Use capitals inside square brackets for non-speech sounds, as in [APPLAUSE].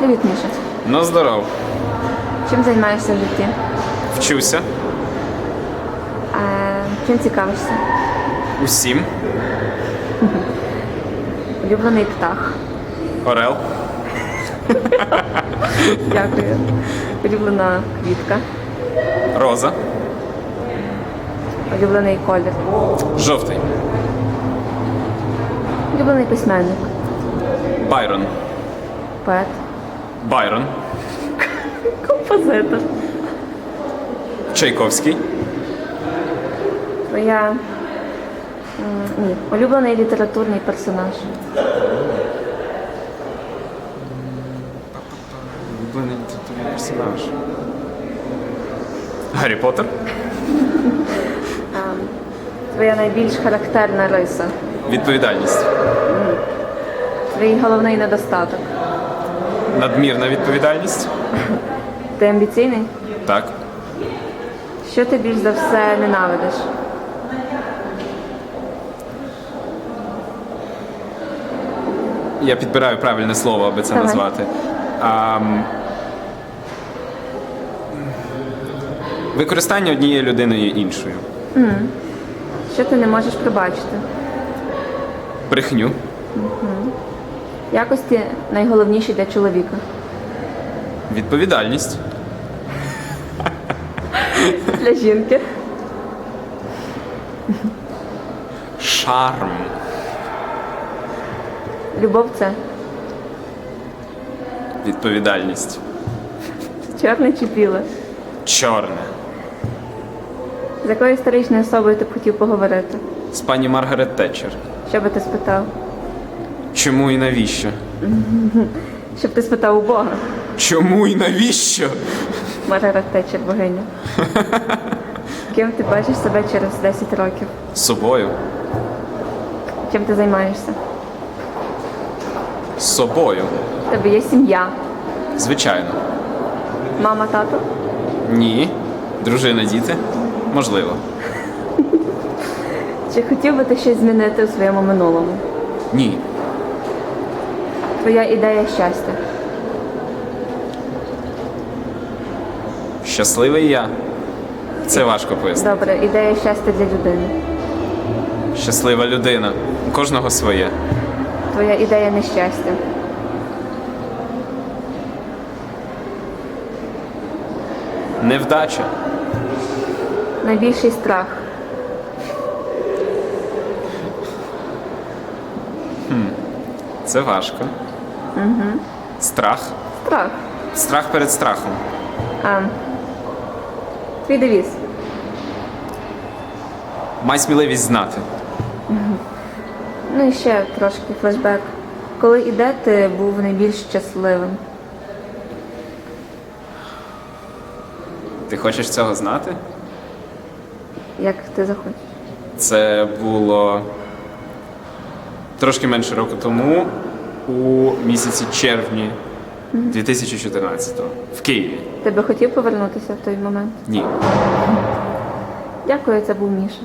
Привіт, Міша. Ну, здоров. Чим займаєшся в житті? Вчуся. Е, чим цікавишся? Усім. [LAUGHS] Улюблений птах. Орел. [LAUGHS] Дякую. Улюблена квітка. Роза. Улюблений колір. Жовтий. Улюблений письменник. Байрон. Поет. Байрон. Композитор. Чайковський. Твоя. м, Ні. Улюблений літературний персонаж. Улюблений літературний персонаж. Гаррі Поттер. [LAUGHS] Твоя найбільш характерна риса. Відповідальність. Твій головний недостаток. Надмірна відповідальність. Ти амбіційний? Так. Що ти більш за все ненавидиш? Я підбираю правильне слово, аби це Давай. назвати. А, використання однією людиною іншою. Що ти не можеш пробачити? Брехню. Якості найголовніші для чоловіка. Відповідальність. Для жінки. Шарм. Любов це Відповідальність. чорне чи біле. Чорне. З якою історичною особою ти б хотів поговорити? З пані Маргарет Тетчер. Що би ти спитав? Чому і навіщо? [LAUGHS] Щоб ти спитав у Бога. Чому і навіщо? Маргарет Тетчер, богиня. [LAUGHS] Ким ти бачиш себе через 10 років? З собою. Чим ти займаєшся? З собою. У тебе є сім'я, Звичайно. мама, тато. Ні. Дружина, діти? Можливо. Чи хотів би ти щось змінити у своєму минулому? Ні. Твоя ідея щастя. Щасливий я. Це важко пояснити. Добре, ідея щастя для людини. Щаслива людина. У кожного своє. Твоя ідея нещастя. Невдача. Найбільший страх. Це важко. Угу. Страх. Страх. Страх перед страхом. А, твій девіз. Май сміливість знати. Ну і ще трошки флешбек. Коли і де ти був найбільш щасливим? Ти хочеш цього знати? Як ти захочеш? Це було трошки менше року тому, у місяці червні 2014-го в Києві. Ти би хотів повернутися в той момент? Ні. Дякую, це був Міша.